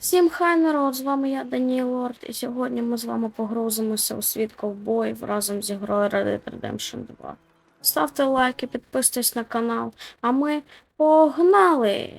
Всім хай народ, з вами я Даніел Лорд, і сьогодні ми з вами погрузимося у світ ковбоїв разом зі грою Red Dead Redemption 2. Ставте лайки, підписуйтесь на канал, а ми погнали!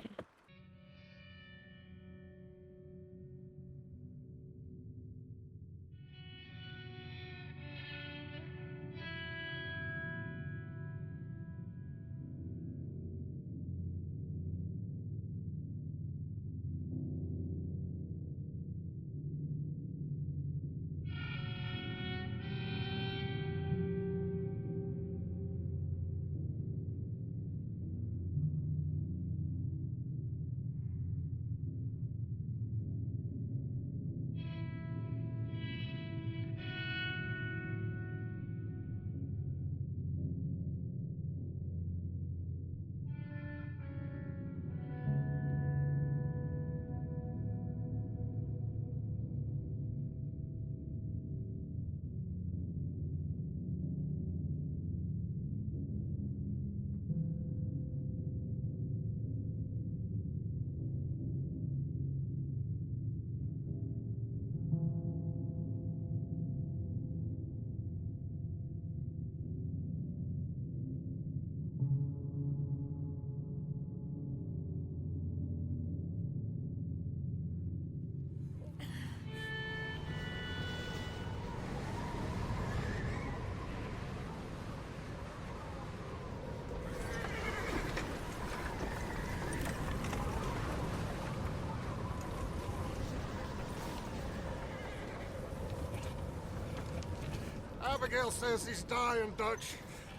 Abigail says he's dying, Dutch.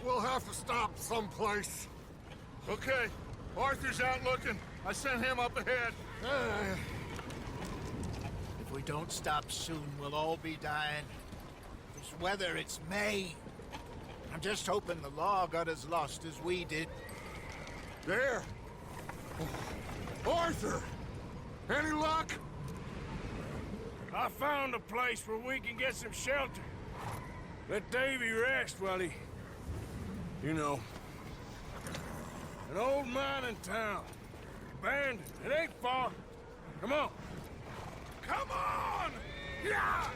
We'll have to stop someplace. Okay, Arthur's out looking. I sent him up ahead. Uh, If we don't stop soon, we'll all be dying. This weather, it's May. I'm just hoping the law got as lost as we did. there. Arthur! Any luck? I found a place where we can get some shelter. Let Davy rest while he... You know. An old mining town. Abandoned. It ain't far. Come on. Come on! Yeah!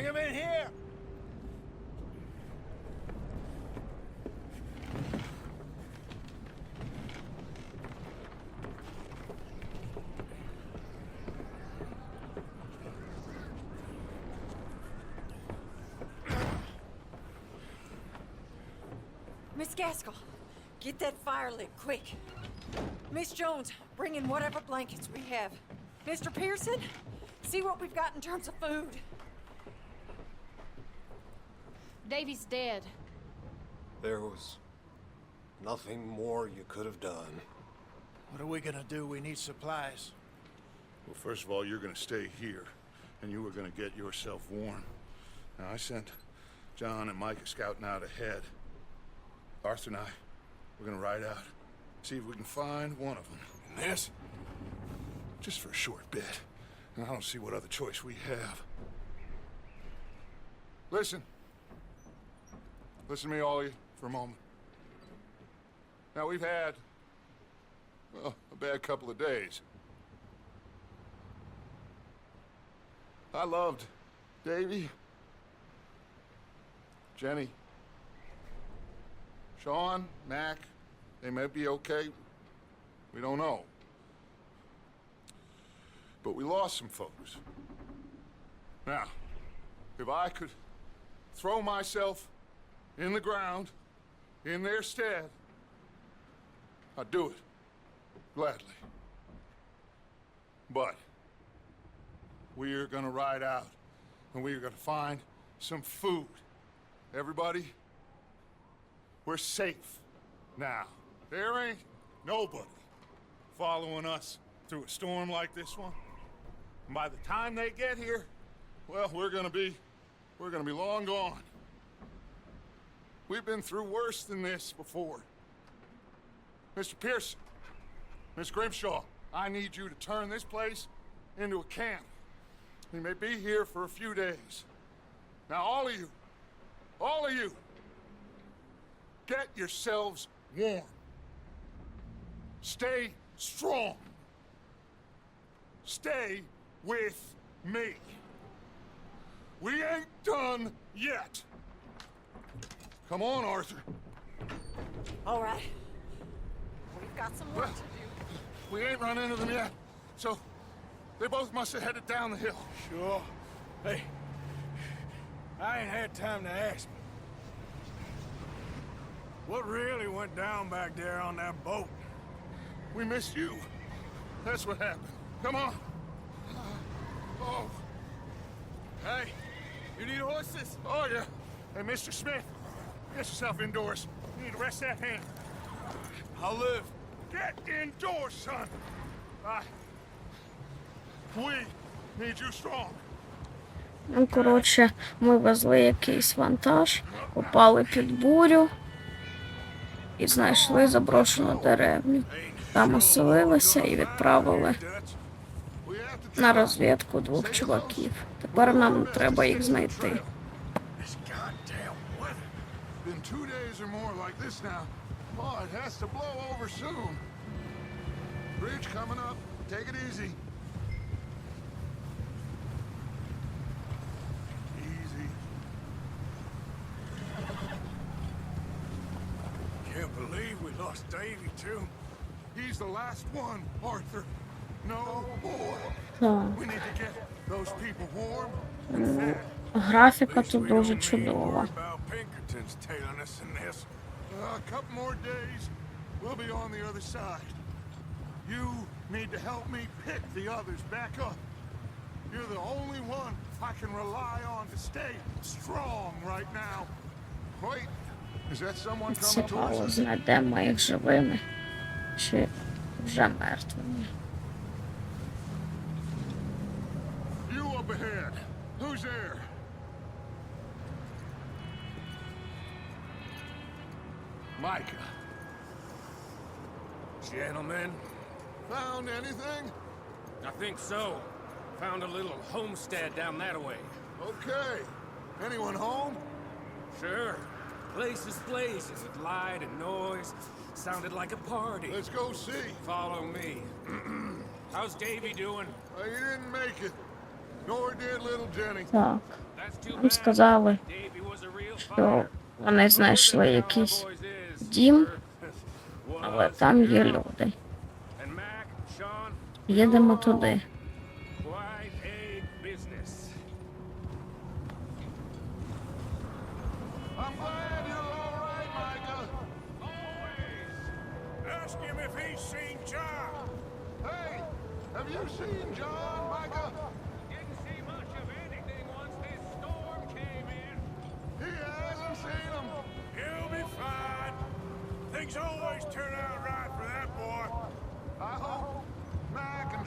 Bring him in here! Miss Gaskell, get that fire lit quick. Miss Jones, bring in whatever blankets we have. Mr. Pearson, see what we've got in terms of food. Davy's dead. There was nothing more you could have done. What are we gonna do? We need supplies. Well, first of all, you're gonna stay here, and you are gonna get yourself warm. Now, I sent John and Micah scouting out ahead. Arthur and I, we're gonna ride out, see if we can find one of them. And this, just for a short bit. And I don't see what other choice we have. Listen. Listen to me, you, for a moment. Now, we've had, well, a bad couple of days. I loved Davy, Jenny, Sean, Mac. They may be okay. We don't know. But we lost some folks. Now, if I could throw myself in the ground in their stead, I'd do it gladly. But we're gonna ride out and we're gonna find some food. everybody, we're safe now. There ain't nobody following us through a storm like this one. And by the time they get here, well, we're gonna be, we're gonna be long gone. We've been through worse than this before. Mr. Pearson, Miss Grimshaw, I need you to turn this place into a camp. We may be here for a few days. Now, all of you, all of you, get yourselves warm. Stay strong. Stay with me. We ain't done yet. Come on, Arthur. All right. We've got some work Well, to do. we ain't run into them yet, so they both must have headed down the hill. Sure. Hey, I ain't had time to ask. What really went down back there on that boat? We missed you. That's what happened. Come on. Uh, oh, Hey, you need horses? oh yeah. Hey, Mr. Smith, get yourself indoors. You need to rest that hand. I'll live. Get indoors, son. I... We need you strong. Ну, коротше, ми везли якийсь вантаж, попали під бурю і знайшли заброшену деревню. Там оселилися і відправили на розвідку двох чуваків. Тепер нам треба їх знайти. more like this now. Oh, it has to blow over soon. Bridge coming up. Take it easy. Easy. Can't believe we lost Davy, too. He's the last one, Arthur. No more. Так, We need to get those people warm and fed. графіка At least тут we дуже don't need чудова. worry about Pinkertons tailing us in this. Uh, a couple more days, we'll be on the other side. You need to help me pick the others back up. You're the only one I can rely on to stay strong right now. Wait, is that someone coming Цікаво, towards us? знайдемо їх живими чи вже мертвими. You up ahead. Who's there? Micah. Gentlemen, Found anything? I think so. Found a little homestead down that way. Okay. Anyone home? Sure. Place is blazing with light and noise. Sounded like a party. Let's go see. Follow me. How's Davy doing? Uh, you didn't make it. Nor did little Jenny. Так, That's too нам bad. сказали, Davy was a real що fighter. вони знайшли How дім, але там є люди. Їдемо туди. Ask him if he's seen John. Hey, have you seen John,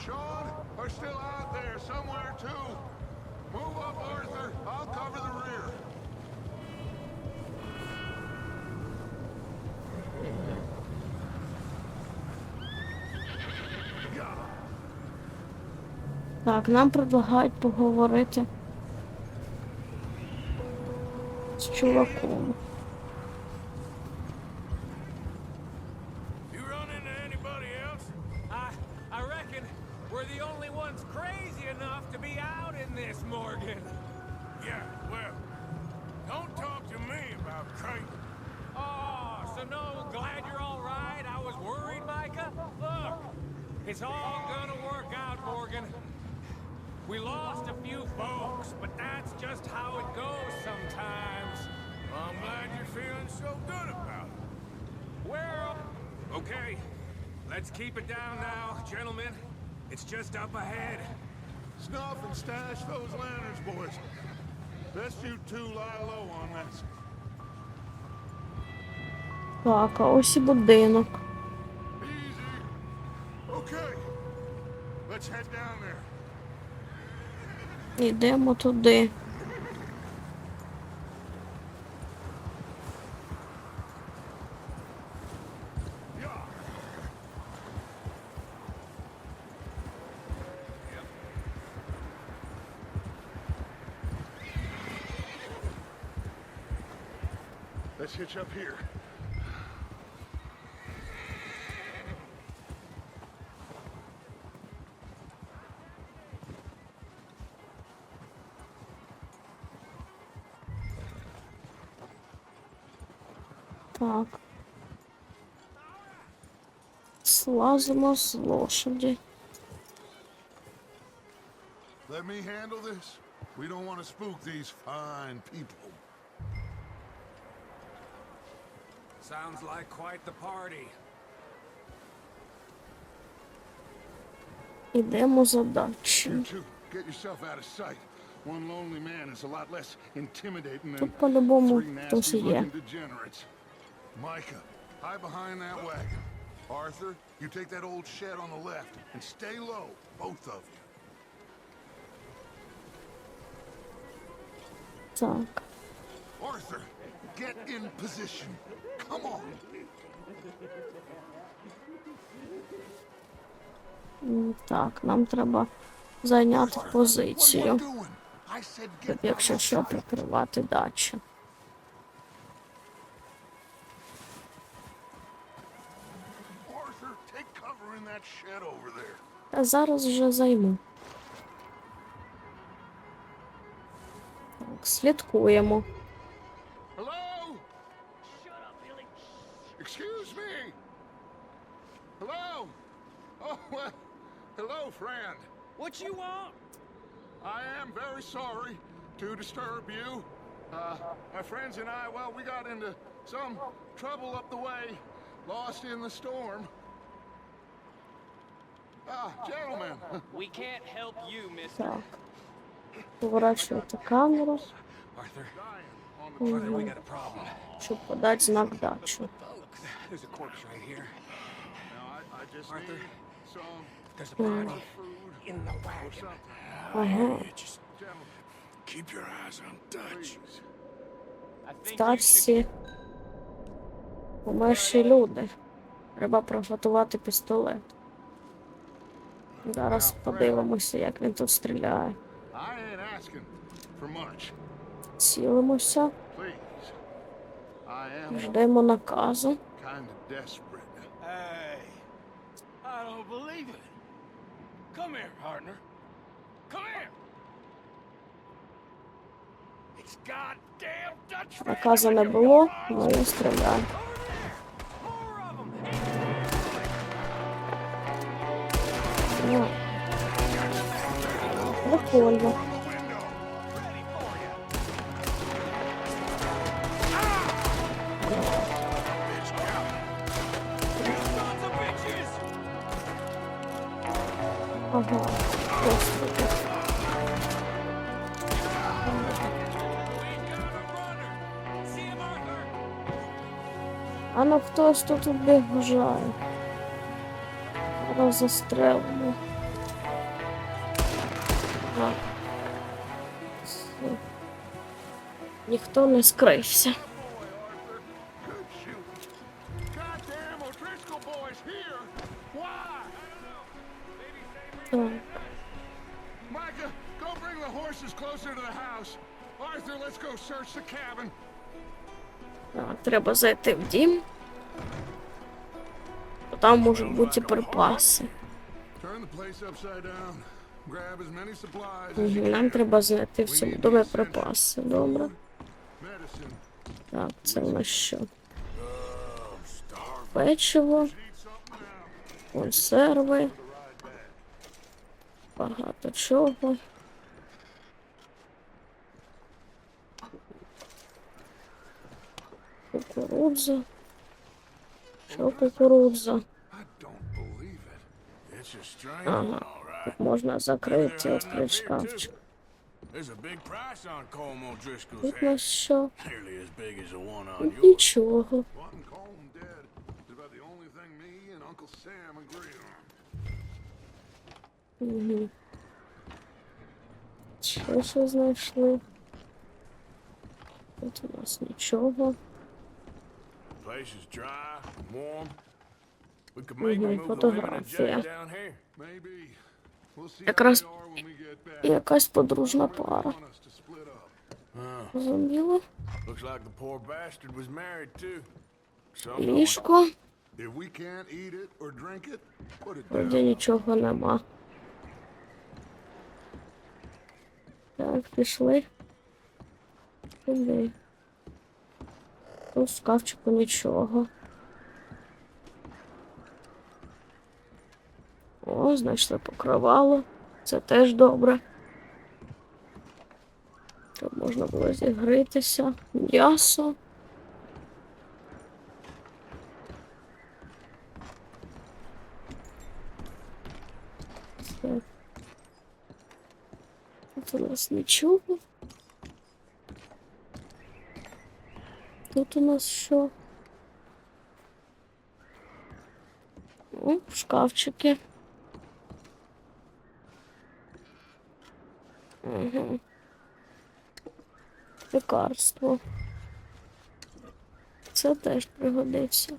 Sean are still out there somewhere, too. Move up, Arthur. I'll cover the rear. Так, нам предлагають поговорити з чуваком. it's all gonna work out, Morgan. We lost a few folks, but that's just how it goes sometimes. I'm glad you're feeling so good about it. We're okay. Let's keep it down now, gentlemen. It's just up ahead. Snuff and stash those lanterns, boys. Best you two lie low on that. Так, а ось і будинок. Йдемо туди. Let's hitch up here. Так. Слазимо з лошаді. Let me handle this. We don't want to spook these fine people. Sounds like quite the party. Ідемо за You get yourself out of sight. One lonely man is a lot less intimidating than Тут по-любому three хтось є. Micah, hide behind that wagon. Arthur, you take that old shed on the left and stay low, both of you. Так. Arthur, get in position. Come on. Так, нам треба зайняти позицію, щоб якщо що прикривати дачу. Та зараз вже займу. Так, слідкуємо. Hello? Shut up, Billy. Excuse me. Hello? Oh, well, hello, friend. What you want? I am very sorry to disturb you. Uh, my friends and I, well, we got into some trouble up the way, lost in the storm. Ah, gentlemen, We can't help you, mister. Так. Поворачувати камеру, Arthur, Arthur, we got a problem. щоб подати знак дачу. There's a corpse right here. Now, I, I just Arthur. need some There's a body in the wagon. Ага. Just keep your eyes on Dutch. тачці померші люди. Треба приготувати пістолет. Зараз подивимося, як він тут стріляє. Цілимося, ждемо наказу. Come. Наказу не було, але я стріляю. Ну. Прикольно. Ага. Господи. А ну хтось тут убігає. Зараз застрелимо. Так. Ніхто не скрився. Так. Так, треба зайти в дім. Там можуть бути припаси. Мгм, Нам треба знайти в цьому домі припаси. Добре. Так, це у нас що? Печиво, консерви. Багато чого. Кукурудза. Що кукурудза? There's a big price on Colm O'Driscoll's Тут у нас що? Нічого. Угу. Ще знайшли? Тут у нас нічого. Place is dry, warm. Мгм, фотографія. Якраз якась подружна пара. Зрозуміло? Looks like the poor bastard was married too. Some don't. Ліжко. If we can't eat it or drink it, put it Вроді down. нічого нема. Так, пішли. Куди? Тут в шкафчику нічого. О, знайшли покривало. Це теж добре. Тут можна було зігрітися. М'ясо. Тут у нас нічого. Тут у нас що? О, шкафчики. Угу. Лекарство. Це теж пригодиться.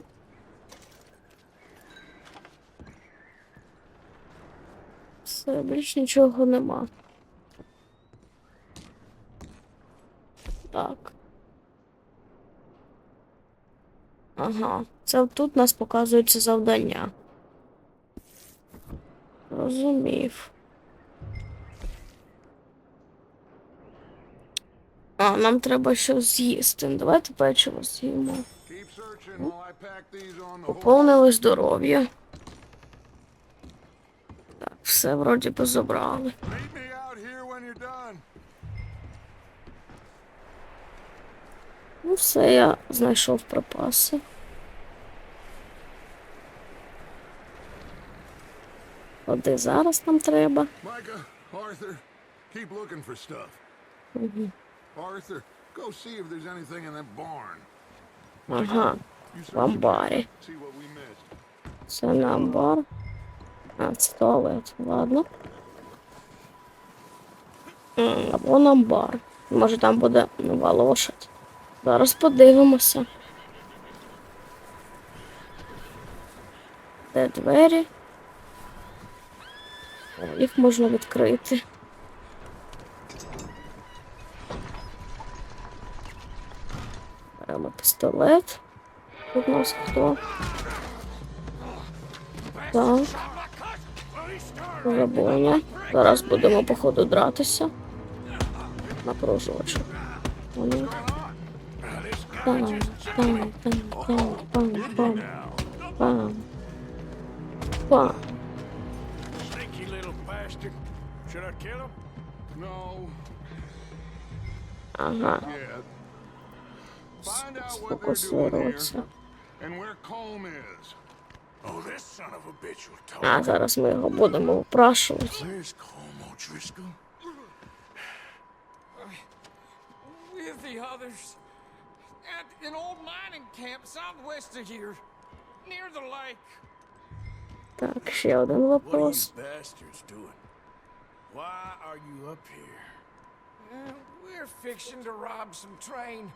Все, більш нічого нема. Так. Ага. Це тут нас показується завдання. Розумів. А, нам треба щось з'їсти. Давайте печиво з'їмо. Поповнили здоров'я. Так, все вроді би забрали. Ну, все, я знайшов припаси. Води зараз нам треба. Micah, Arthur, keep looking for stuff. Arthur, go see if there's anything in that barn. Ага, missed. Це не амбар. А, це туалет. Ладно. Або на. Може там буде нова лошадь. Зараз подивимося. Де двері? Їх можна відкрити. Беремо пістолет. Тут нас хто? Так. Забоня. Зараз будемо, походу, дратися. Напружувачок. Вони. Пам, пам, пам, пам, пам, пам, пам. Пам. Sneaky yet. Find out what they're doing here Сфокусуватися. and where Colm is. Oh, this son of a bitch will talk. А зараз ми його будемо опрашувати. Where's Colm O'Driscoll? With the others. At an old mining camp southwest of here. Near the lake. Так, ще один What are вопрос. you bastards doing? Why are you up here? Uh, we're fixing to rob some train.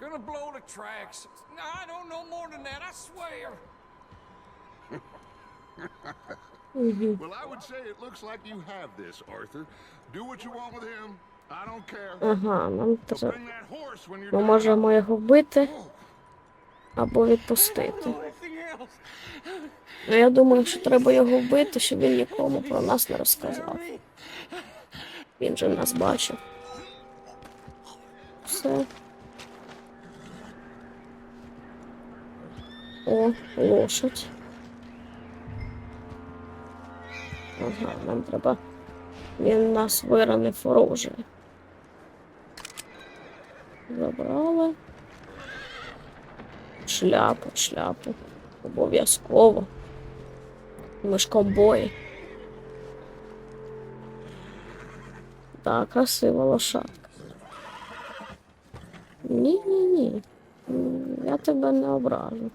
Gonna blow the tracks. No, I don't know more than that, I swear. Well, I would say it looks like you have this, Arthur. Do what you want with him. I don't care. Ага, нам треба. Bring that horse when you're Ми можемо його вбити або відпустити. Ну, я думаю, що треба його вбити, щоб він нікому про нас не розказав. Він же нас бачив. Все. О, лошадь. Ага, нам треба. Він нас виранив оружие. Забрали. Шляпу, шляпу. Обов'язково. Ми ж ковбої. Так, красива лошадка. Ні, ні, ні. Я тебе не ображу.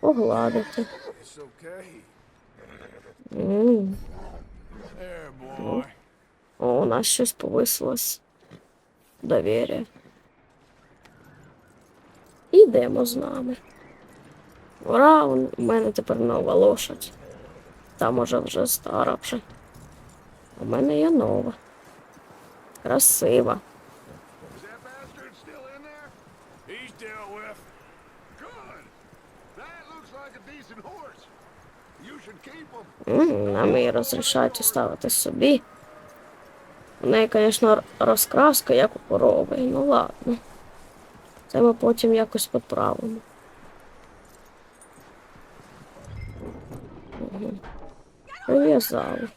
Погладити. О, у нас щось повисилось. Довір'я. Ідемо з нами. Ура, у мене тепер нова лошадь. Та може вже стара вже. У мене є нова. Красива. Is that bastard still in there? He's dealt with. Good. That looks like a decent horse. You should keep him. М, Нам її розрішають ставити собі. У неї, звісно, розкраска, як у корови. Ну ладно. Це ми потім якось поправимо. Прив'язали.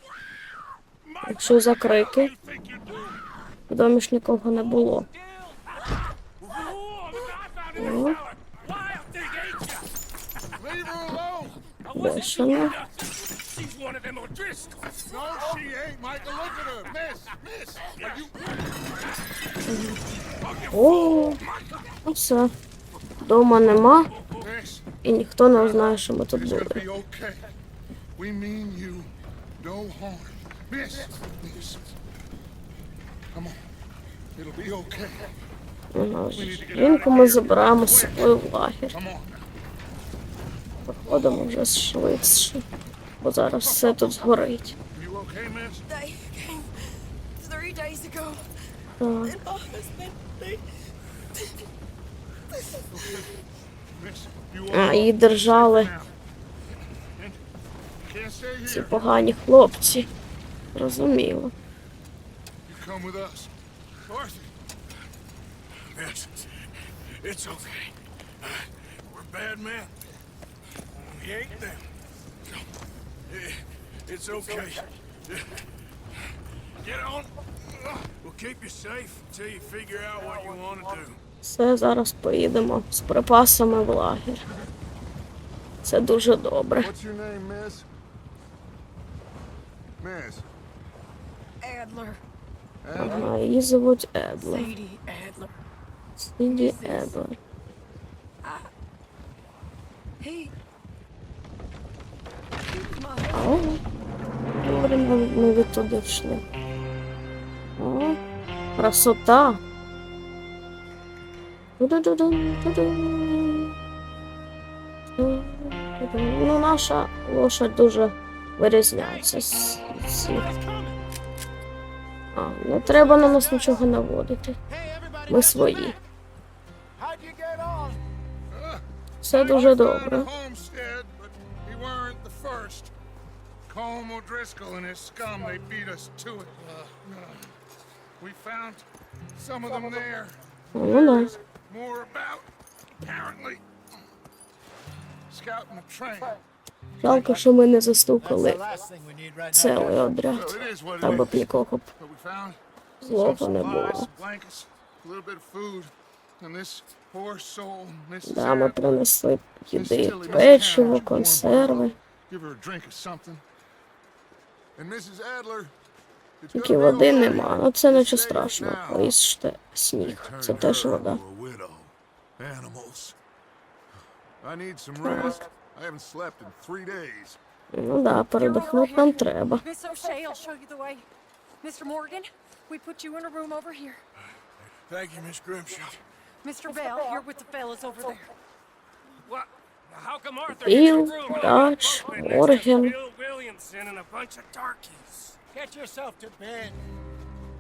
Якщо за крики, в домі ж нікого не було. Whoa, Found a Ну, O'Driscolls. No, she ain't, Michael. Look at her. Miss, miss. Are you... О, ну все. Дома нема, і ніхто не знає, що ми тут були. Жінку ми забираємо з собою в лагер. Проходимо вже швидше, бо зараз все тут згорить. Так, а її держали ці погані хлопці. Розуміло. It's okay. We're bad men. We ain't them. Eh, It's okay. Get on. We'll keep you safe until you figure out what you want to do. Все, зараз поїдемо з припасами в лагер. Це дуже добре. what's your name, miss? Miss. Adler. Ага, її звуть Едлер. Sadie Adler. Сіді Едлер. He... He О, добре, ми, ми відтуди йшли. О, красота. Ну, наша лошадь дуже вирізняється з всіх. А, не треба на нас нічого наводити. Ми свої. Все дуже добре. Colm O'Driscoll and his scum, they beat us to it. Uh, we found some of them there. Ну да. More about, apparently. Scouting the train. Жалко, що ми не застукали цілий отряд. it б is. нікого б But we found some злого не supplies, було. blankets, a little bit of food, and this poor soul, Mrs. Да, ми принесли їди, печиво, консерви. Give her a drink of something. And Mrs. Adler, it's Тільки води нема. Ну це нічого Stay страшного. now. Поїжте сніг. Це теж вода. Animals. I need some rest. I haven't slept in three days. Ну да, передихнути нам треба. Miss O'Shea, I'll show you the way. Mr. Morgan, we put you in a room over here. Thank you, Miss Grimshaw. Mr. Bell, you're with the fellas over there. What? Yourself to bed.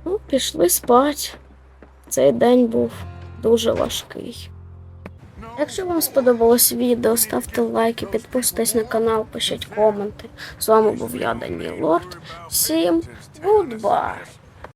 Ну, пішли спать. Цей день був дуже важкий. Якщо вам сподобалось відео, ставте лайки, підписуйтесь на канал, пишіть коменти. З вами був я, Дані Лорд. Всім гудбай!